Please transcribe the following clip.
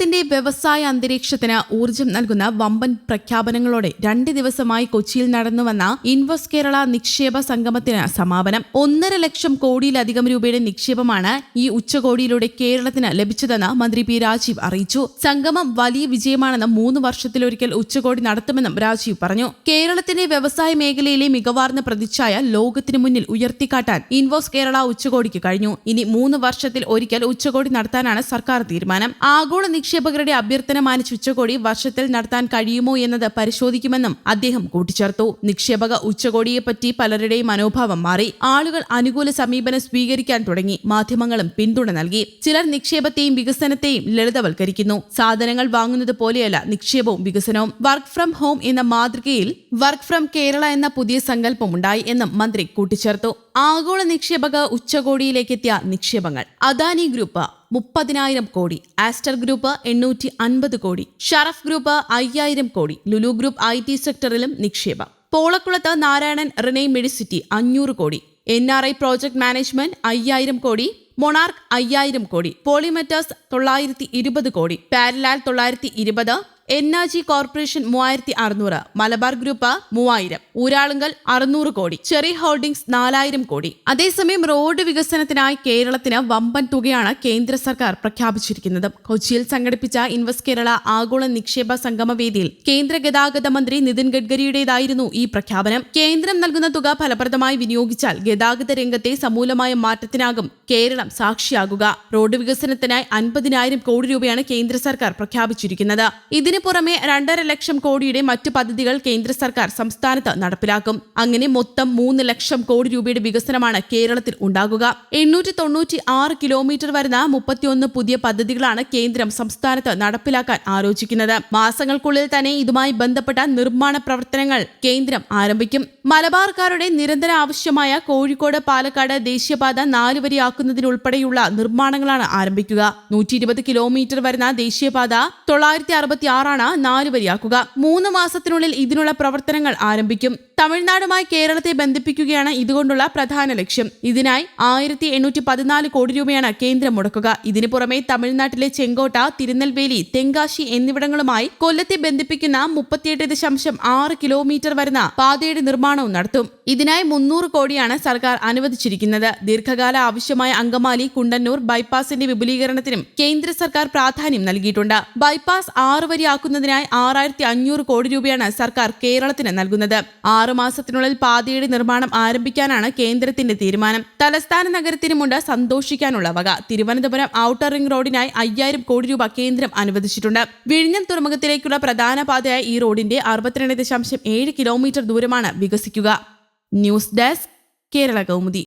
കേരളത്തിന്റെ വ്യവസായ അന്തരീക്ഷത്തിന് ഊർജം നൽകുന്ന വമ്പൻ പ്രഖ്യാപനങ്ങളോടെ രണ്ട് ദിവസമായി കൊച്ചിയിൽ നടന്നുവന്ന ഇൻവെസ്റ്റ് കേരള നിക്ഷേപ സംഗമത്തിന് സമാപനം. ഒന്നര ലക്ഷം കോടിയിലധികം രൂപയുടെ നിക്ഷേപമാണ് ഈ ഉച്ചകോടിയിലൂടെ കേരളത്തിന് ലഭിച്ചതെന്ന് മന്ത്രി പി രാജീവ് അറിയിച്ചു. സംഗമം വലിയ വിജയമാണെന്ന് മൂന്ന് വർഷത്തിലൊരിക്കൽ ഉച്ചകോടി നടത്തുമെന്നും രാജീവ് പറഞ്ഞു. കേരളത്തിന്റെ വ്യവസായ മേഖലയിലെ മികവാർന്ന പ്രതിച്ഛായ ലോകത്തിന് മുന്നിൽ ഉയർത്തിക്കാട്ടാൻ ഇൻവോസ് കേരള ഉച്ചകോടിക്ക് കഴിഞ്ഞു. ഇനി മൂന്ന് വർഷത്തിൽ ഒരിക്കൽ ഉച്ചകോടി നടത്താനാണ് സർക്കാർ തീരുമാനം. ആഗോള നിക്ഷേപകരുടെ അഭ്യർത്ഥന മാനിച്ച് ഉച്ചകോടി വർഷത്തിൽ നടത്താൻ കഴിയുമോ എന്നത് പരിശോധിക്കുമെന്നും അദ്ദേഹം കൂട്ടിച്ചേർത്തു. നിക്ഷേപക ഉച്ചകോടിയെപ്പറ്റി പലരുടെയും മനോഭാവം മാറി. ആളുകൾ അനുകൂല സമീപനം സ്വീകരിക്കാൻ തുടങ്ങി. മാധ്യമങ്ങളും പിന്തുണ നൽകി. ചിലർ നിക്ഷേപത്തെയും വികസനത്തെയും ലളിതവൽക്കരിക്കുന്നു. സാധനങ്ങൾ വാങ്ങുന്നത് പോലെയല്ല നിക്ഷേപവും വികസനവും. വർക്ക് ഫ്രം ഹോം എന്ന മാതൃകയിൽ വർക്ക് ഫ്രം കേരള എന്ന പുതിയ സങ്കല്പമുണ്ടായി എന്നും മന്ത്രി കൂട്ടിച്ചേർത്തു. ആഗോള നിക്ഷേപക ഉച്ചകോടിയിലേക്കെത്തിയ നിക്ഷേപങ്ങൾ. അദാനി ഗ്രൂപ്പ് മുപ്പതിനായിരം കോടി ആസ്റ്റർ ഗ്രൂപ്പ് എണ്ണൂറ്റി അൻപത് കോടി ഷറഫ് ഗ്രൂപ്പ് അയ്യായിരം crore Lulu group I T സെക്ടറിലും നിക്ഷേപം. പോളക്കുളത്ത് നാരായണൻ റിനെ മെഡിസിറ്റി അഞ്ഞൂറ് crore N R I project management അയ്യായിരം കോടി മൊണാർക്ക് അയ്യായിരം കോടി പോളിമെറ്റേഴ്സ് തൊള്ളായിരത്തി ഇരുപത് കോടി പാരലാൽ തൊള്ളായിരത്തി ഇരുപത് എൻ ആർ ജി കോർപ്പറേഷൻ മൂവായിരത്തി അറുന്നൂറ് മലബാർ ഗ്രൂപ്പ് മൂവായിരം ഊരാളുങ്കൽ അറുന്നൂറ് കോടി ചെറി ഹോൾഡിംഗ്സ് നാലായിരം കോടി. അതേസമയം റോഡ് വികസനത്തിനായി കേരളത്തിന് വമ്പൻ തുകയാണ് കേന്ദ്ര സർക്കാർ പ്രഖ്യാപിച്ചിരിക്കുന്നത്. കൊച്ചിയിൽ സംഘടിപ്പിച്ച ഇൻവെസ്റ്റ് കേരള ആഗോള നിക്ഷേപ സംഗമ വേദിയിൽ കേന്ദ്ര ഗതാഗത മന്ത്രി നിതിൻ ഗഡ്കരിയുടേതായിരുന്നു ഈ പ്രഖ്യാപനം. കേന്ദ്രം നൽകുന്ന തുക ഫലപ്രദമായി വിനിയോഗിച്ചാൽ ഗതാഗത രംഗത്തെ സമൂലമായ മാറ്റത്തിനാകും കേരളം സാക്ഷിയാകുക. റോഡ് വികസനത്തിനായി അൻപതിനായിരം കോടി രൂപയാണ് കേന്ദ്ര സർക്കാർ പ്രഖ്യാപിച്ചിരിക്കുന്നത്. ഇതിന് പുറമെ രണ്ടര ലക്ഷം കോടിയുടെ മറ്റു പദ്ധതികൾ കേന്ദ്ര സർക്കാർ സംസ്ഥാനത്ത് നടപ്പിലാക്കും. അങ്ങനെ മൊത്തം മൂന്ന് ലക്ഷം കോടി രൂപയുടെ വികസനമാണ് കേരളത്തിൽ ഉണ്ടാകുക. എണ്ണൂറ്റി തൊണ്ണൂറ്റി ആറ് കിലോമീറ്റർ വരുന്ന മുപ്പത്തിയൊന്ന് പുതിയ പദ്ധതികളാണ് കേന്ദ്രം സംസ്ഥാനത്ത് നടപ്പിലാക്കാൻ ആലോചിക്കുന്നത്. മാസങ്ങൾക്കുള്ളിൽ തന്നെ ഇതുമായി ബന്ധപ്പെട്ട നിർമ്മാണ പ്രവർത്തനങ്ങൾ കേന്ദ്രം ആരംഭിക്കും. മലബാർക്കാരുടെ നിരന്തര ആവശ്യമായ കോഴിക്കോട് പാലക്കാട് ദേശീയപാത നാലുവരിയാക്കുന്നതിനുൾപ്പെടെയുള്ള നിർമ്മാണങ്ങളാണ് ആരംഭിക്കുക. നൂറ്റി ഇരുപത് കിലോമീറ്റർ വരുന്ന ദേശീയപാത തൊള്ളായിരത്തി അറുപത്തി ആറാണ് നാലുവരിയാക്കുക മൂന്ന് മാസത്തിനുള്ളിൽ ഇതിനുള്ള പ്രവർത്തനങ്ങൾ ആരംഭിക്കും. തമിഴ്നാടുമായി കേരളത്തെ ബന്ധിപ്പിക്കുകയാണ് ഇതുകൊണ്ടുള്ള പ്രധാന ലക്ഷ്യം. ഇതിനായി ആയിരത്തി എണ്ണൂറ്റി പതിനാല് കോടി രൂപയാണ് കേന്ദ്രം മുടക്കുക. ഇതിനു പുറമെ തമിഴ്നാട്ടിലെ ചെങ്കോട്ട തിരുനെൽവേലി തെങ്കാശി എന്നിവിടങ്ങളുമായി കൊല്ലത്തെ ബന്ധിപ്പിക്കുന്ന മുപ്പത്തിയെട്ട് ദശാംശം ആറ് കിലോമീറ്റർ വരുന്ന പാതയുടെ നിർമ്മാണവും നടത്തും. ഇതിനായി മുന്നൂറ് കോടിയാണ് സർക്കാർ അനുവദിച്ചിരിക്കുന്നത്. ദീർഘകാല ആവശ്യമായ അങ്കമാലി കുണ്ടന്നൂർ ബൈപ്പാസിന്റെ വിപുലീകരണത്തിനും കേന്ദ്ര സർക്കാർ പ്രാധാന്യം നൽകിയിട്ടുണ്ട്. ബൈപ്പാസ് ആറ് വരിയാക്കുന്നതിനായി ആറായിരത്തി അഞ്ഞൂറ് കോടി രൂപയാണ് സർക്കാർ കേരളത്തിന് നൽകുന്നത്. ആറ് മാസത്തിനുള്ളിൽ പാതയുടെ നിർമ്മാണം ആരംഭിക്കാനാണ് കേന്ദ്രത്തിന്റെ തീരുമാനം. തലസ്ഥാന നഗരത്തിനുമുണ്ട് സന്തോഷിക്കാനുള്ള വക. തിരുവനന്തപുരം ഔട്ടർ റിംഗ് റോഡിനായി അയ്യായിരം കോടി രൂപ കേന്ദ്രം അനുവദിച്ചിട്ടുണ്ട്. വിഴിഞ്ഞം തുറമുഖത്തിലേക്കുള്ള പ്രധാന പാതയായ ഈ റോഡിന്റെ അറുപത്തിരണ്ട് ദശാംശം ഏഴ് കിലോമീറ്റർ ദൂരമാണ് വികസിക്കുക. News desk Kerala Kaumudi.